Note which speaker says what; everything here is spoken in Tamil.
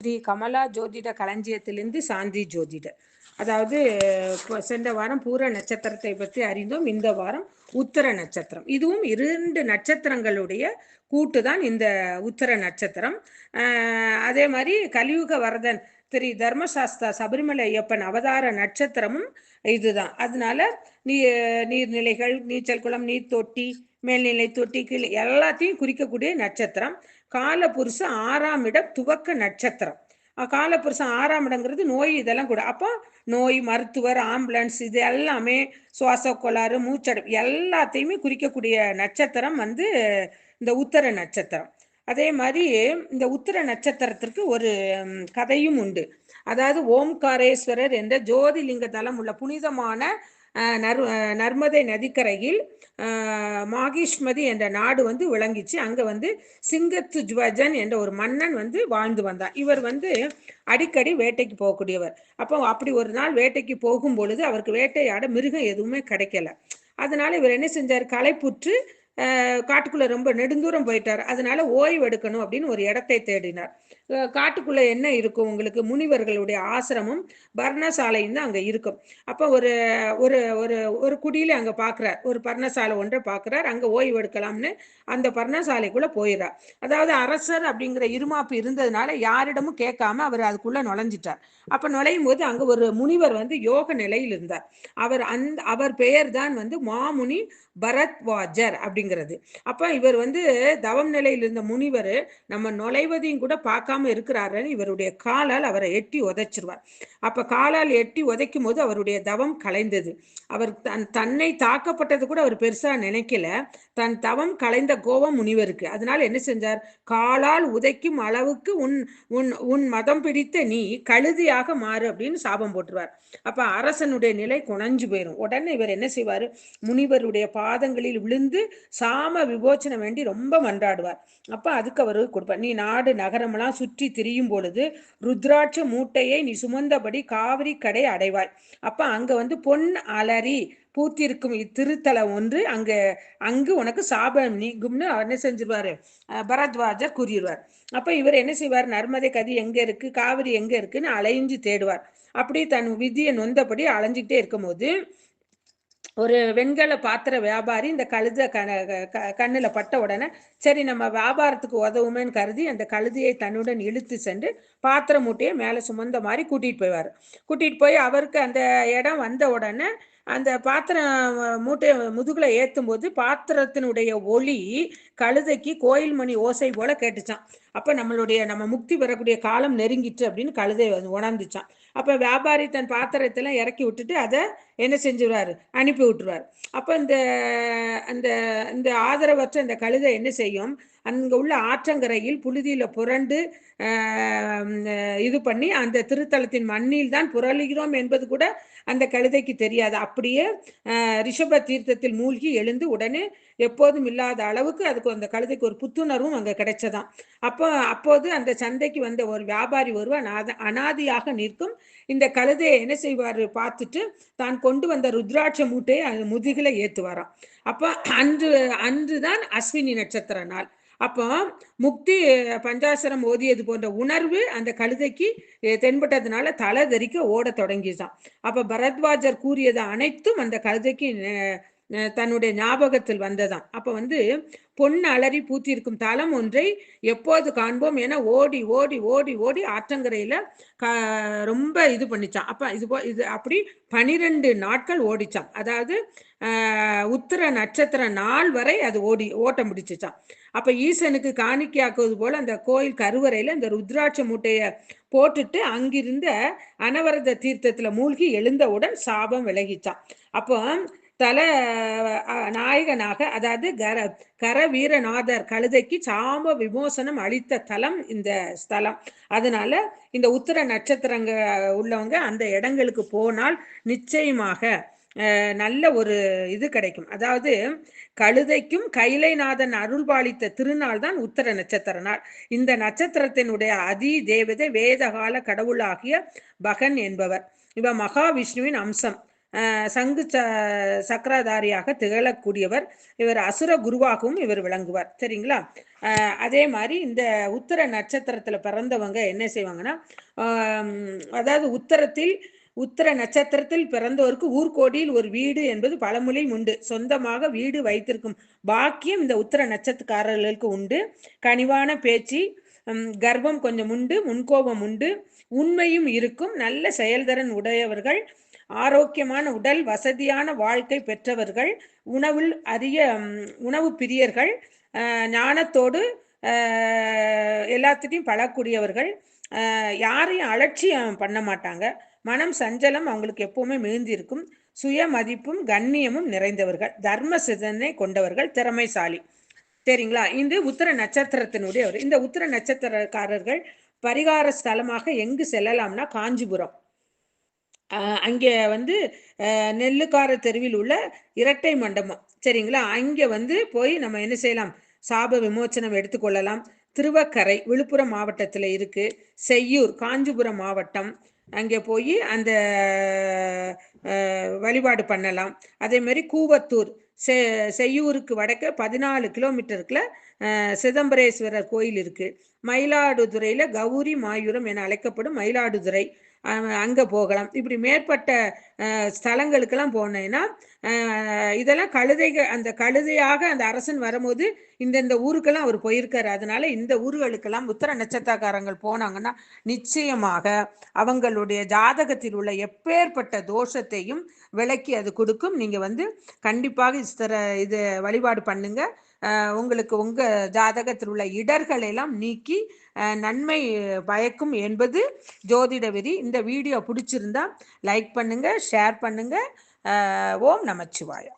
Speaker 1: ஸ்ரீ கமலா ஜோதிட களஞ்சியத்திலிருந்து சாந்தி ஜோதிட. அதாவது சென்ற வாரம் பூர நட்சத்திரத்தை பற்றி அறிந்தோம். இந்த வாரம் உத்தர நட்சத்திரம். இதுவும் இரண்டு நட்சத்திரங்களுடைய கூட்டு தான் இந்த உத்தர நட்சத்திரம். அதே மாதிரி கலியுக வரதன் திரு தர்மசாஸ்தா சபரிமலை ஐயப்பன் அவதார நட்சத்திரமும் இதுதான். அதனால நீ நீர்நிலைகள் நீச்சல் குளம் நீர் தொட்டி மேல்நிலை தொட்டி கீழ் எல்லாத்தையும் குறிக்கக்கூடிய நட்சத்திரம். காலபுருஷ ஆறாம் இடம் துவக்க நட்சத்திரம். காலப்புருஷம் காலபுருஷன் ஆறாம் இடங்கிறது நோய் இதெல்லாம் கூட. அப்போ நோய் மருத்துவர் ஆம்புலன்ஸ் இது எல்லாமே சுவாச கோளாறு மூச்சடை எல்லாத்தையுமே குறிக்கக்கூடிய நட்சத்திரம் வந்து இந்த உத்தர நட்சத்திரம். அதே மாதிரி இந்த உத்தர நட்சத்திரத்திற்கு ஒரு கதையும் உண்டு. அதாவது ஓம்காரேஸ்வரர் என்ற ஜோதிலிங்க தலம் உள்ள புனிதமான நர் நர்மதை நதிக்கரையில் மாகிஷ்மதி என்ற நாடு வந்து விளங்கிச்சு. அங்க வந்து சிங்கத்து ஜுவஜன் என்ற ஒரு மன்னன் வந்து வாழ்ந்து வந்தார். இவர் வந்து அடிக்கடி வேட்டைக்கு போகக்கூடியவர். அப்போ அப்படி ஒரு நாள் வேட்டைக்கு போகும் பொழுது அவருக்கு வேட்டையாட மிருகம் எதுவுமே கிடைக்கல. அதனால இவர் என்ன செஞ்சார்? களைப்புற்று காட்டுக்குள்ள ரொம்ப நெடுந்தூரம் போயிட்டார். அதனால ஓய்வு எடுக்கணும் அப்படின்னு ஒரு இடத்தை தேடினார். காட்டுக்குள்ள என்ன இருக்கும்? உங்களுக்கு முனிவர்களுடைய ஆசிரமம் பர்ணசாலையும் தான் அங்க இருக்கும். அப்போ ஒரு ஒரு ஒரு ஒரு குடியில அங்க பாக்குறார். ஒரு பர்ணசாலை ஒன்றை பாக்குறார். அங்க ஓய்வு எடுக்கலாம்னு அந்த பர்ணசாலைக்குள்ள போயிடுறார். அதாவது அரசர் அப்படிங்கிற இருமாப்பு இருந்ததுனால யாரிடமும் கேட்காம அவர் அதுக்குள்ள நுழைஞ்சிட்டார். அப்ப நுழையும் போது அங்க ஒரு முனிவர் வந்து யோக நிலையில் இருந்தார். அவர் அந்த அவர் பெயர் தான் வந்து மாமுனி பரத்வாஜர் அப்படிங்கிறது. அப்ப இவர் வந்து தவம் நிலையில் இருந்த முனிவர் நம்ம நுழைவதையும் கூட பார்க்காம இருக்கிறாருன்னு இவருடைய காலால் அவரை எட்டி உதைச்சிருவார். அப்ப காலால் எட்டி உதைக்கும் போது அவருடைய தவம் கலைந்தது. அவர் தன் தன்னை தாக்கப்பட்டது கூட அவர் பெருசா நினைக்கல. தன் தவம் கலைந்த கோபம் முனிவருக்கு. அதனால என்ன செஞ்சார்? காலால் உதைக்கும் அளவுக்கு உன் உன் உன் மதம் பிடித்த நீ கழுதியாக மாறு அப்படின்னு சாபம் போட்டுருவார். அப்ப அரசனுடைய நிலை குணஞ்சு போயிடும் உடனே இவர் என்ன செய்வார்? முனிவருடைய பாதங்களில் விழுந்து சாம விமோச்சனம் வேண்டி ரொம்ப மன்றாடுவார். அப்ப அதுக்கு அவரு கொடுப்பார். நீ நாடு நகரமெல்லாம் சுற்றி சுற்றி திரியும் பொழுது ருத்ராட்ச மூட்டையை நீ சுமந்தபடி காவிரி கடை அடைவாய். அப்ப அங்க வந்து பொன் அலரி பூத்திருக்கும் இத்திருத்தலம் ஒன்று அங்க அங்கு உனக்கு சாபம் நீங்கும்னு அவர் என்ன செஞ்சிருவாரு? பரத்வாஜர் கூறிடுவார். அப்ப இவர் என்ன செய்வார்? நர்மதை கதி எங்க இருக்கு? காவிரி எங்க இருக்குன்னு அலைஞ்சு தேடுவார். அப்படி தன் விதியை நொந்தபடி அலைஞ்சிக்கிட்டே இருக்கும்போது ஒரு வெண்கல பாத்திர வியாபாரி இந்த கழுத கண க- கண்ணுல பட்ட உடனே சரி நம்ம வியாபாரத்துக்கு உதவுமேன்னு கருதி அந்த கழுதையை தன்னுடன் இழுத்து சென்று பாத்திர மூட்டையை மேலே சுமந்த மாதிரி கூட்டிட்டு போய்வார். கூட்டிட்டு போய் அவருக்கு அந்த இடம் வந்த உடனே அந்த பாத்திரம் மூட்டை முதுகுல ஏத்தும் போது பாத்திரத்தினுடைய ஒளி கழுதைக்கு கோயில் மணி ஓசை போல கேட்டுச்சான் அப்ப நம்மளுடைய நம்ம முக்தி பெறக்கூடிய காலம் நெருங்கிட்டு அப்படின்னு கழுதை வந்து உணர்ந்துச்சான் அப்ப வியாபாரி தன் பாத்திரத்தெல்லாம் இறக்கி விட்டுட்டு அதை என்ன செஞ்சுருவாரு? அனுப்பி விட்டுருவார். அப்ப இந்த அந்த இந்த ஆதரவற்ற இந்த கழுதை என்ன செய்யும்? அங்க உள்ள ஆற்றங்கரையில் புழுதியில புரண்டு இது பண்ணி அந்த திருத்தலத்தின் மண்ணில் தான் புரளுகிறோம் என்பது கூட அந்த கழுதைக்கு தெரியாது. அப்படியே ரிஷப தீர்த்தத்தில் மூழ்கி எழுந்து உடனே எப்போதும் இல்லாத அளவுக்கு அதுக்கு அந்த கழுதைக்கு ஒரு புத்துணர்வும் அங்க கிடைச்சதாம். அப்போ அப்போது அந்த சந்தைக்கு வந்த ஒரு வியாபாரி ஒருவன் அனாதியாக நிற்கும். இந்த கழுதையை என்ன செய்வார் பார்த்துட்டு தான் கொண்டு வந்த ருத்ராட்ச மூட்டையை அது முதுகில ஏத்துவாராம். அப்போ அன்று அன்றுதான் அஸ்வினி நட்சத்திர நாள். அப்போ முக்தி பஞ்சாசரம் ஓதியது போன்ற உணர்வு அந்த கழுதைக்கு தென்பட்டதுனால தலை தெரிக்க ஓடத் தொடங்கிதான் அப்ப பரத்வாஜர் கூறியது அனைத்தும் அந்த கழுதைக்கு தன்னுடைய ஞாபகத்தில் வந்ததாம். அப்ப வந்து பொன் அலறி பூத்திருக்கும் தலம் ஒன்றை எப்போது காண்போம்? என ஓடி ஓடி ஓடி ஓடி ஆற்றங்கரையில க ரொம்ப இது பண்ணிச்சான் அப்ப இது போ இது அப்படி பனிரெண்டு நாட்கள் ஓடிச்சான் அதாவது ஆஹ், உத்திர நட்சத்திர நாள் வரை அது ஓடி ஓட்டம் பிடிச்சிச்சான் அப்ப ஈசனுக்கு காணிக்கையாக்குவது போல அந்த கோயில் கருவறையில இந்த ருத்ராட்ச மூட்டைய போட்டுட்டு அங்கிருந்த அனவரத தீர்த்தத்துல மூழ்கி எழுந்தவுடன் சாபம் விலகிச்சான் அப்போ தல நாயகனாக அதாவது கர கர வீரநாதர் கழுதைக்கு சாம விமோசனம் அளித்த தலம் இந்த ஸ்தலம். அதனால இந்த உத்தர நட்சத்திரங்க உள்ளவங்க அந்த இடங்களுக்கு போனால் நிச்சயமாக நல்ல ஒரு இது கிடைக்கும். அதாவது கழுதைக்கும் கைலைநாதன் அருள்பாலித்த திருநாள் தான் உத்தர நட்சத்திர நாள். இந்த நட்சத்திரத்தினுடைய அதி தேவதை வேதகால கடவுளாகிய பகன் என்பவர். இவ மகாவிஷ்ணுவின் அம்சம். சங்கு ச சக்கரதாரியாக திகழக்கூடியவர் இவர் அசுர குருவாகவும் இவர் விளங்குவார். சரிங்களா? அதே மாதிரி இந்த உத்தர நட்சத்திரத்துல பிறந்தவங்க என்ன செய்வாங்கன்னா அதாவது உத்தரத்தில் உத்தர நட்சத்திரத்தில் பிறந்தோருக்கு ஊர்கோடியில் ஒரு வீடு என்பது பழமொழி உண்டு. சொந்தமாக வீடு வைத்திருக்கும் பாக்கியம் இந்த உத்தர நட்சத்திரக்காரர்களுக்கு உண்டு. கனிவான பேச்சு கர்ப்பம் கர்வம் கொஞ்சம் உண்டு முன்கோபம் உண்டு. உண்மையும் இருக்கும். நல்ல செயல்திறன் உடையவர்கள். ஆரோக்கியமான உடல் வசதியான வாழ்க்கை பெற்றவர்கள் உணவில் அரிய உணவு பிரியர்கள் ஞானத்தோடு அஹ், எல்லாத்துட்டையும் பழக்கூடியவர்கள் யாரையும் அலட்சியம் பண்ண மாட்டாங்க. மனம் சஞ்சலம் அவங்களுக்கு எப்பவுமே மிகுந்திருக்கும். சுயமதிப்பும் சுய மதிப்பும் கண்ணியமும் நிறைந்தவர்கள். தர்ம சிதனை கொண்டவர்கள் திறமைசாலி. சரிங்களா? இது உத்தர நட்சத்திரத்தினுடைய இந்த உத்தர நட்சத்திரக்காரர்கள் பரிகார ஸ்தலமாக எங்கு செல்லலாம்னா காஞ்சிபுரம். அங்கே வந்து நெல்லுக்கார தெருவில் உள்ள இரட்டை மண்டபம். சரிங்களா? அங்கே வந்து போய் நம்ம என்ன செய்யலாம்? சாப விமோச்சனம் எடுத்துக்கொள்ளலாம். திருவக்கரை விழுப்புரம் மாவட்டத்தில் இருக்கு. செய்யூர் காஞ்சிபுரம் மாவட்டம். அங்கே போய் அந்த வழிபாடு பண்ணலாம். அதே மாதிரி கூவத்தூர் செ செய்யூருக்கு வடக்க பதினாலு கிலோமீட்டருக்குள்ள சிதம்பரேஸ்வரர் கோயில் இருக்கு. மயிலாடுதுறையில கௌரி மாயூரம் என அழைக்கப்படும் மயிலாடுதுறை. அங்கே போகலாம். இப்படி மேற்பட்ட ஸ்தலங்களுக்கெல்லாம் போனேன்னா இதெல்லாம் கழுதைகள் அந்த கழுதையாக அந்த அரசன் வரும்போது இந்தந்த ஊருக்கெல்லாம் அவர் போயிருக்காரு. அதனால இந்த ஊர்களுக்கெல்லாம் உத்தர நட்சத்திரக்காரங்கள் போனாங்கன்னா நிச்சயமாக அவங்களுடைய ஜாதகத்தில் உள்ள எப்பேற்பட்ட தோஷத்தையும் விலக்கி அது கொடுக்கும். நீங்கள் வந்து கண்டிப்பாக இஸ்தர இது வழிபாடு பண்ணுங்கள் உங்களுக்கு உங்க ஜாதகத்தில் உள்ள இடர்களை எல்லாம் நீக்கி நன்மை பயக்கும் என்பது ஜோதிட விதி. இந்த வீடியோ பிடிச்சிருந்தா லைக் பண்ணுங்க ஷேர் பண்ணுங்க. ஓம் நமச்சிவாயா